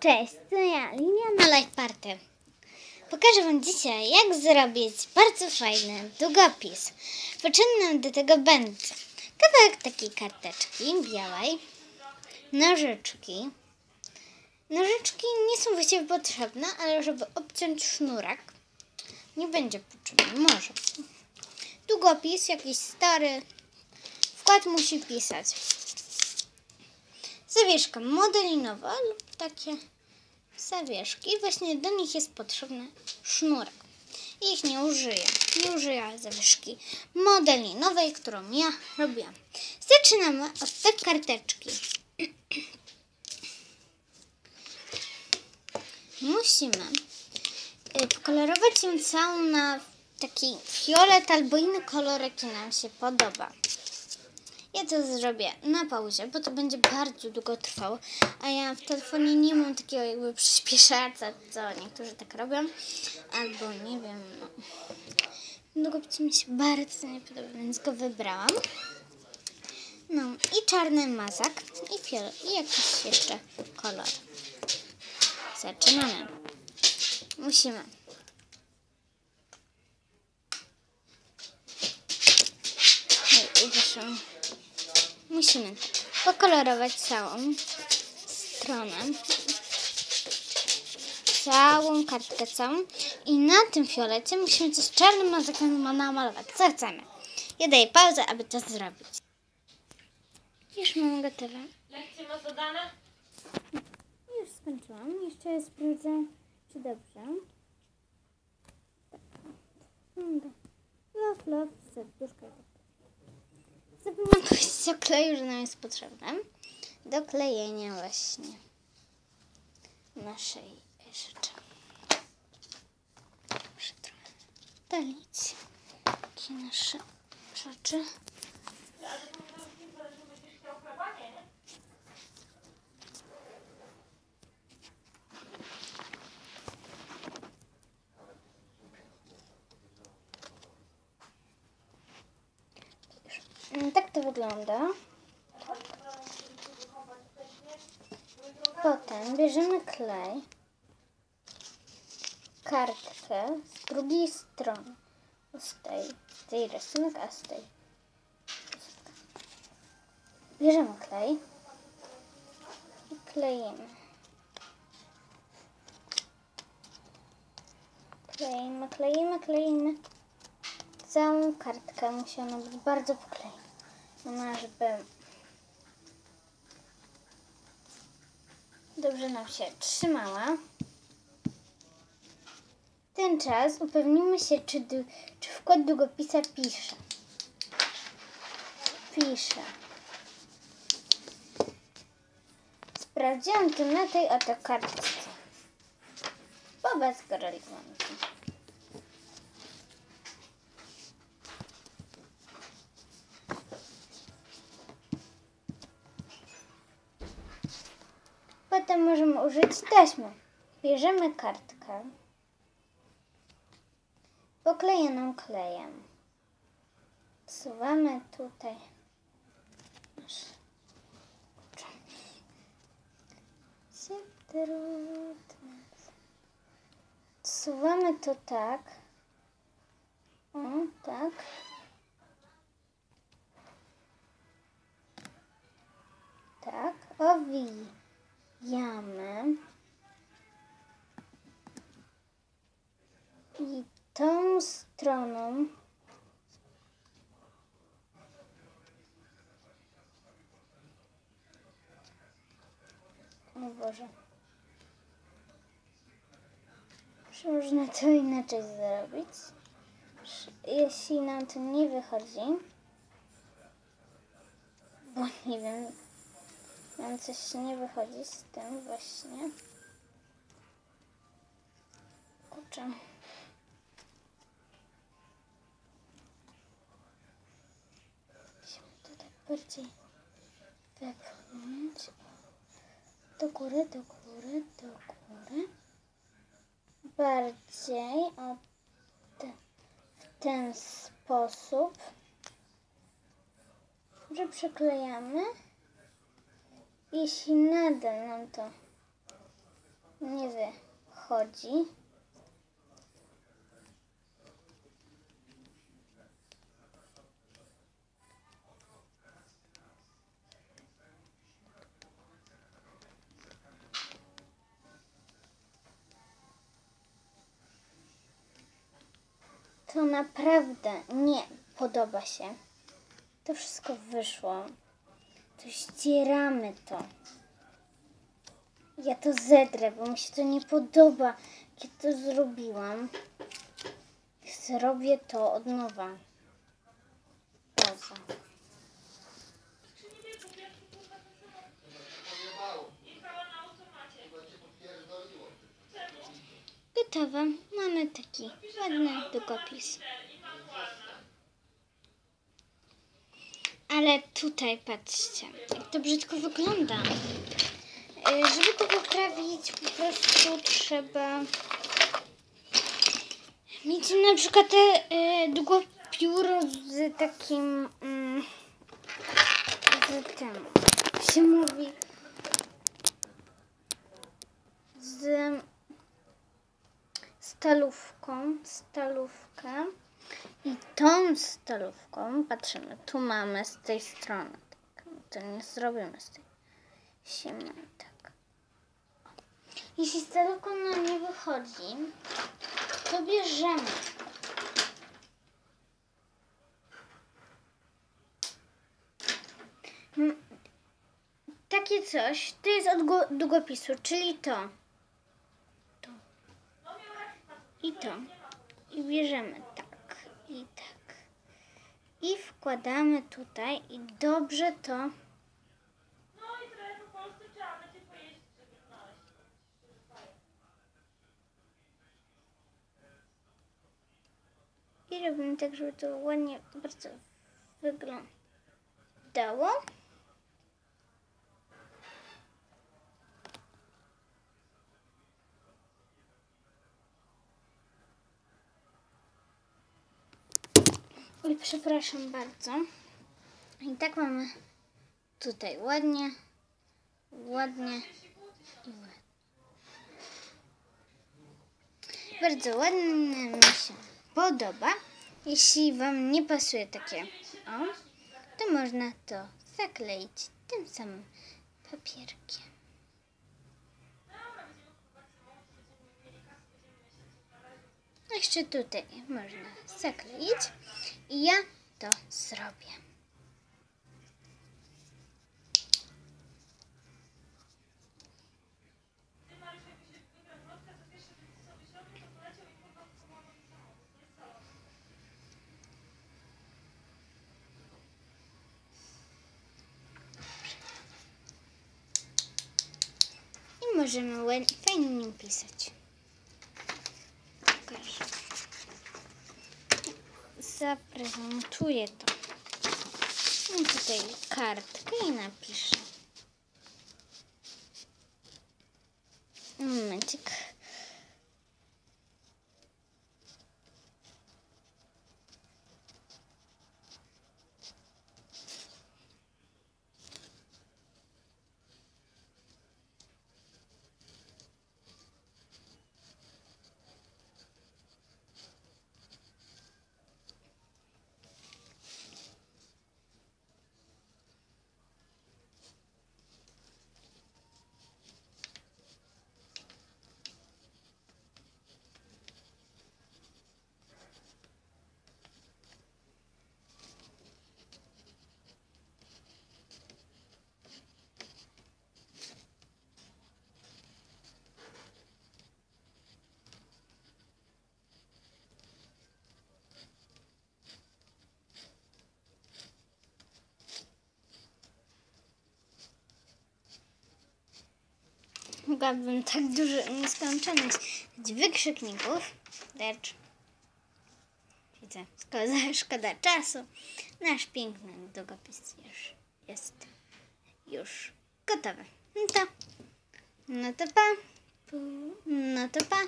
Cześć, to ja, Linia na Life Party. Pokażę Wam dzisiaj, jak zrobić bardzo fajny długopis. Potrzebny do tego będzie kawałek takiej karteczki białej, nożyczki. Nożyczki nie są właściwie potrzebne, ale żeby obciąć sznurek, nie będzie potrzebny, może. Długopis, jakiś stary, wkład musi pisać. Zawieszka modelinowa lub takie zawieszki. Właśnie do nich jest potrzebny sznurek. Ich nie użyję. Nie użyję zawieszki modelinowej, którą ja robiłam. Zaczynamy od tej karteczki. Musimy y, pokolorować ją całą na taki fiolet albo inny kolor, jaki nam się podoba. Ja to zrobię na pauzie, bo to będzie bardzo długo trwało, a ja w telefonie nie mam takiego jakby przyspieszacza, co niektórzy tak robią, albo nie wiem, no. Długopis mi się bardzo nie podoba, więc go wybrałam. No i czarny mazak i fiol i jakiś jeszcze kolor. Zaczynamy. Musimy Oj, wyszło. Musimy pokolorować całą stronę. Całą kartkę całą. I na tym fiolecie musimy coś czarnym mazakiem namalować. Co chcemy? Ja daję pauzę, aby to zrobić. Już mam gotowe. Lekcje masz zadane? Już skończyłam. Jeszcze sprawdzę, czy dobrze. Tak. Dobra. Love, love, serduszko. i tak. Zapomniałam powiedzieć o kleju, że nam jest potrzebne do klejenia właśnie naszej rzeczy. Muszę trochę dalić takie nasze rzeczy. Mm, Tak to wygląda. Potem bierzemy klej, kartkę z drugiej strony. Z tej, z tej rysunek, a z tej. Bierzemy klej i kleimy. Kleimy, kleimy, kleimy. Całą kartkę musi ona być bardzo poklejona, żeby dobrze nam się trzymała. W ten czas upewnimy się, czy, czy wkład długopisa pisze. Pisze. Sprawdziłam to na tej oto kartce. Bo bez Potem możemy użyć taśmy. Bierzemy kartkę poklejoną klejem. Wsuwamy tutaj nasz Wsuwamy to tak. O. Tak, stroną O Boże. Czy można to inaczej zrobić? Jeśli nam to nie wychodzi, bo nie wiem, nam coś nie wychodzi z tym właśnie. Kurczę. Bardziej wepchnąć. Do góry, do góry, do góry. Bardziej o w ten sposób. że przyklejamy. Jeśli nadal nam to nie wychodzi. To naprawdę nie podoba się. To wszystko wyszło. To ścieramy to. Ja to zedrę, bo mi się to nie podoba. Jak to zrobiłam. Zrobię to od nowa. Pauza. Gotowe. Mamy taki ładny długopis. Ale tutaj patrzcie, jak to brzydko wygląda. Y, Żeby to poprawić, po prostu trzeba mieć na przykład te y, długopiór z takim mm, z tym, się mówi z stalówką, stalówkę i tą stalówką patrzymy, tu mamy z tej strony, tak, to nie zrobimy z tej siemy, tak. Jeśli stalówką nam nie wychodzi, to bierzemy Mm, takie coś, to jest od go- długopisu, czyli. To. I to. I bierzemy tak. I tak. I wkładamy tutaj i dobrze to. No i trochę po Polsce trzeba będzie pojeździć, żeby znaleźć. I robimy tak, żeby to ładnie bardzo wyglądało. Oj, przepraszam bardzo. I tak mamy tutaj ładnie, ładnie i ładnie. Bardzo ładnie mi się podoba. Jeśli Wam nie pasuje takie o, to można to zakleić tym samym papierkiem. Jeszcze tutaj można zakleić i ja to zrobię. I możemy fajnie nim pisać. Pokażę. Zaprezentuję to. Mam tutaj kartkę i napiszę. Momencik. Mogłabym tak dużo nieskończoność wykrzykników, lecz widzę, szkoda, szkoda czasu. Nasz piękny długopis już jest już gotowy. No to, no to pa, no to pa.